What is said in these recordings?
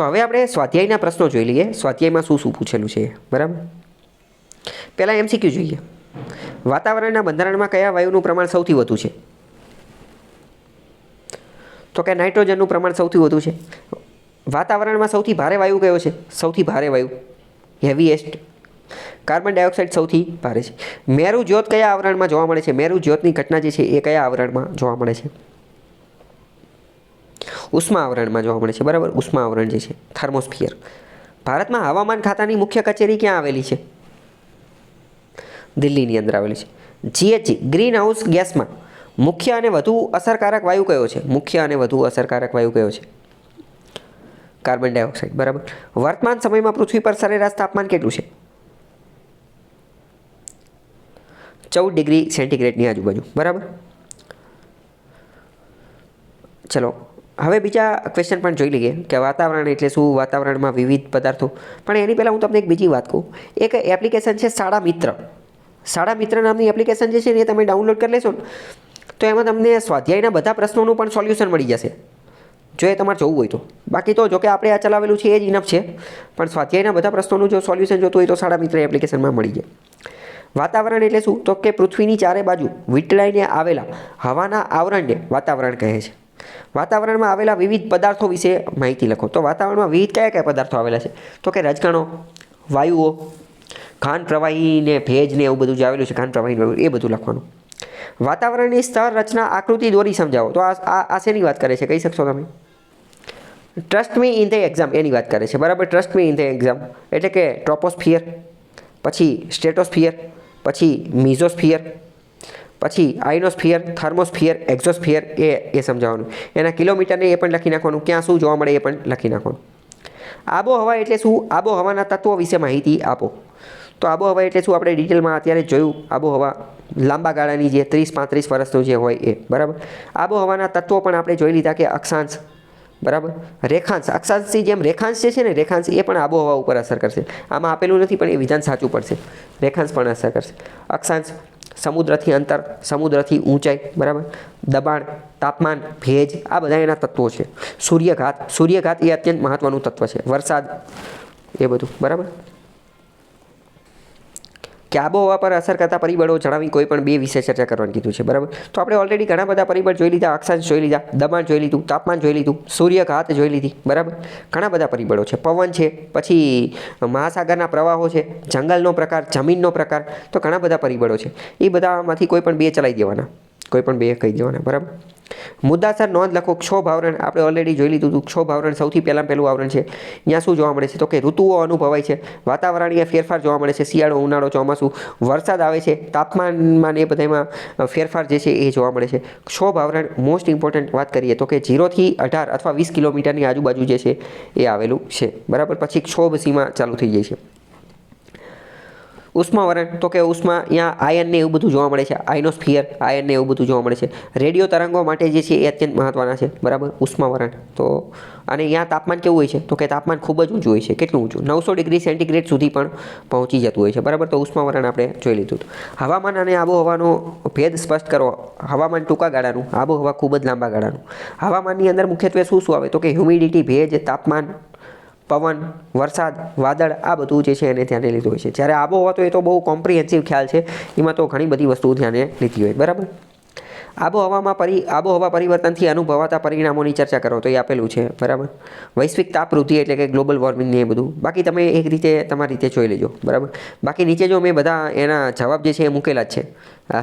હવે આપણે સ્વાધ્યાયના પ્રશ્નો જોઈ લઈએ. સ્વાધ્યાયમાં શું શું પૂછેલું છે? બરાબર? પહેલાં એમસીક્યુ જોઈએ. વાતાવરણના બંધારણમાં કયા વાયુનું પ્રમાણ સૌથી વધુ છે? તો કે નાઇટ્રોજનનું પ્રમાણ સૌથી વધુ છે? વાતાવરણમાં સૌથી ભારે વાયુ કયો છે? સૌથી ભારે વાયુ. હેવીએસ્ટ. કાર્બન ડાયોક્સાઇડ સૌથી ભારે છે. મેરુ જ્યોત કયા આવરણમાં જોવા મળે છે? મેરુ જ્યોતની ઘટના જે છે એ કયા આવરણમાં જોવા મળે છે? ઉષ્મા આવરણમાં જોવા મળે છે, બરાબર? ઉષ્મા આવરણ જે છે, થર્મોસ્ફિયર. ભારતમાં હવામાન ખાતાની મુખ્ય કચેરી ક્યાં આવેલી છે? દિલ્હીની અંદર આવેલી છે. જીએચજી ગ્રીન હાઉસ ગેસમાં મુખ્ય અને વધુ અસરકારક વાયુ કયો છે? મુખ્ય અને વધુ અસરકારક વાયુ કયો છે? કાર્બન ડાયોક્સાઇડ બરાબર? વર્તમાન સમયમાં પૃથ્વી પર સરેરાશ તાપમાન કેટલું છે? ચૌદ ડિગ્રી સેન્ટીગ્રેડની આજુબાજુ, બરાબર? ચલો હવે બીજા ક્વેશ્ચન પણ જોઈ લઈએ કે વાતાવરણ એટલે શું? વાતાવરણમાં વિવિધ પદાર્થો. પણ એની પહેલાં હું તમને એક બીજી વાત કહું. એક એપ્લિકેશન છે શાળા મિત્ર. શાળા મિત્ર નામની એપ્લિકેશન જે છે એ તમે ડાઉનલોડ કરી લેશો તો એમાં તમને સ્વાધ્યાયના બધા પ્રશ્નોનું પણ સોલ્યુશન મળી જશે. જો એ તમારે જોવું હોય તો. બાકી તો જો કે આપણે આ ચલાવેલું છે એ જ ઇનફ છે. પણ સ્વાધ્યાયના બધા પ્રશ્નોનું જો સોલ્યુશન જોતું હોય તો શાળા મિત્ર એપ્લિકેશનમાં મળી જાય. વાતાવરણ એટલે શું? તો કે પૃથ્વીની ચારે બાજુ વીટલાઈને આવેલા હવાના આવરણને વાતાવરણ કહે છે. વાતાવરણમાં આવેલા વિવિધ પદાર્થો વિશે માહિતી લખો. તો વાતાવરણમાં વિવિધ કયા કયા પદાર્થો આવેલા છે? તો કે રજકણો વાયુઓ ઘાન પ્રવાહીને ભેજને એવું બધું જે આવેલું છે ઘાન પ્રવાહી એ બધું લખવાનું. વાતાવરણની સ્તર રચના આકૃતિ દોરી સમજાવો. તો આ આ આ શેની વાત કરે છે? કહી શકશો તમે? Trust me in the exam એની વાત કરે છે. બરાબર? Trust me in the exam એટલે કે ટ્રોપોસ્ફિયર પછી સ્ટેટોસ્ફિયર પછી મિઝોસ્ફિયર પછી આઇનોસ્ફિયર થર્મોસ્ફિયર, એક્ઝોસ્ફિયર એ એ સમજાવવાનું. એના કિલોમીટરને એ પણ લખી નાખવાનું. ક્યાં શું જોવા મળે એ પણ લખી નાખવાનું. આબોહવા એટલે શું? આબોહવાના તત્વો વિશે માહિતી આપો. તો આબોહવા એટલે શું? આપણે ડિટેલમાં અત્યારે જોયું. આબોહવા લાંબા ગાળાની જે ત્રીસ, પાંત્રીસ વર્ષનું જે હોય એ. બરાબર? આબોહવાના તત્વો પણ આપણે જોઈ લીધા કે અક્ષાંશ. બરાબર? રેખાંશ. અક્ષાંશની જેમ રેખાંશ જે છે ને, રેખાંશ એ પણ આબોહવા ઉપર અસર કરશે. આમાં આપેલું નથી, પણ એ વિધાન સાચું પડશે. રેખાંશ પણ અસર કરશે. અક્ષાંશ સમુદ્રથી અંતર, સમુદ્રથી ઊંચાઈ, બરાબર? દબાણ, તાપમાન, ભેજ, આ બધા એના તત્વો છે. સૂર્યઘાત સૂર્યઘાત એ અત્યંત મહત્ત્વનું તત્વ છે. વરસાદ, એ બધું, બરાબર? કે આબોહવા પર અસર કરતા પરિબળો જણાવી કોઈ પણ બે વિશે ચર્ચા કરવાનું કીધું છે, બરાબર? તો આપણે ઓલરેડી ઘણા બધા પરિબળ જોઈ લીધા, અક્ષાંશ જોઈ લીધા, દબાણ જોઈ લીધું, તાપમાન જોઈ લીધું, સૂર્યઘાત જોઈ લીધી, બરાબર? ઘણા બધા પરિબળો છે. પવન છે, પછી મહાસાગરના પ્રવાહો છે, જંગલનો પ્રકાર, જમીનનો પ્રકાર, તો ઘણા બધા પરિબળો છે. એ બધામાંથી કોઈ પણ બે ચલાવી દેવાના. કોઈ પણ બે કહી દેવાના, બરાબર? મુદ્દાસર નોંધ લખો ક્ષોભ આવરણ આપણે ઓલરેડી જોઈ લીધું હતું. ક્ષોભ આવરણ સૌથી પહેલાં પહેલું આવરણ છે. ત્યાં શું જોવા મળે છે? તો કે ઋતુઓ અનુભવાય છે. વાતાવરણીય ફેરફાર જોવા મળે છે. શિયાળો, ઉનાળો, ચોમાસું, વરસાદ આવે છે. તાપમાનમાં એ બધામાં ફેરફાર જે છે એ જોવા મળે છે. ક્ષોભ આવરણ મોસ્ટ ઇમ્પોર્ટન્ટ વાત કરીએ તો કે જીરોથી અઢાર અથવા વીસ કિલોમીટરની આજુબાજુ જે છે એ આવેલું છે. બરાબર? પછી ક્ષોભ સીમા ચાલુ થઈ જાય છે. ઉષ્માવરણ તો કે ઉષ્મા અહીંયા આયનને એવું બધું જોવા મળે છે આયનોસ્ફિયર આયનને એવું બધું જોવા મળે છે. રેડિયો તરંગો માટે જે છે એ અત્યંત મહત્ત્વના છે, બરાબર? ઉષ્માવરણ તો અને અહીંયા તાપમાન કેવું હોય છે? તો કે તાપમાન ખૂબ જ ઊંચું હોય છે, કેટલું ઊંચું? નવસો ડિગ્રી સેન્ટીગ્રેડ સુધી પણ પહોંચી જતું હોય છે, બરાબર? તો ઉષ્માવરણ આપણે જોઈ લીધું હતું. હવામાન અને આબોહવાનો ભેદ સ્પષ્ટ કરો. હવામાન ટૂંકા ગાળાનું, આબોહવા ખૂબ જ લાંબા ગાળાનું. હવામાનની અંદર મુખ્યત્વે શું શું આવે? તો કે હ્યુમિડિટી ભેજ, તાપમાન પવન, વરસાદ, વાદળ, આ બધું જે છે એને ધ્યાને લીધું હોય છે. જ્યારે આબોહવા તો એ તો બહુ કોમ્પ્રિહેન્સિવ ખ્યાલ છે. એમાં તો ઘણી બધી વસ્તુઓ ધ્યાને લીધી હોય. બરાબર? આબોહવામાં પરિ, આબોહવા પરિવર્તનથી અનુભવાતા પરિણામોની ચર્ચા કરો તો એ આપેલું છે. બરાબર? વૈશ્વિક તાપવૃદ્ધિ એટલે કે ગ્લોબલ વોર્મિંગ ને એ બધું. બાકી તમે એક રીતે, તમારી રીતે જોઈ લેજો. બરાબર? બાકી નીચે જો મેં બધા એના જવાબ જે છે એ મૂકેલા જ છે.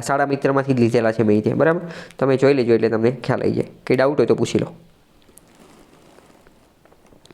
શાળા મિત્રમાંથી જ લીધેલા છે મેં રીતે બરાબર? તમે જોઈ લેજો એટલે તમને ખ્યાલ આવી જાય. કંઈ ડાઉટ હોય તો પૂછી લો.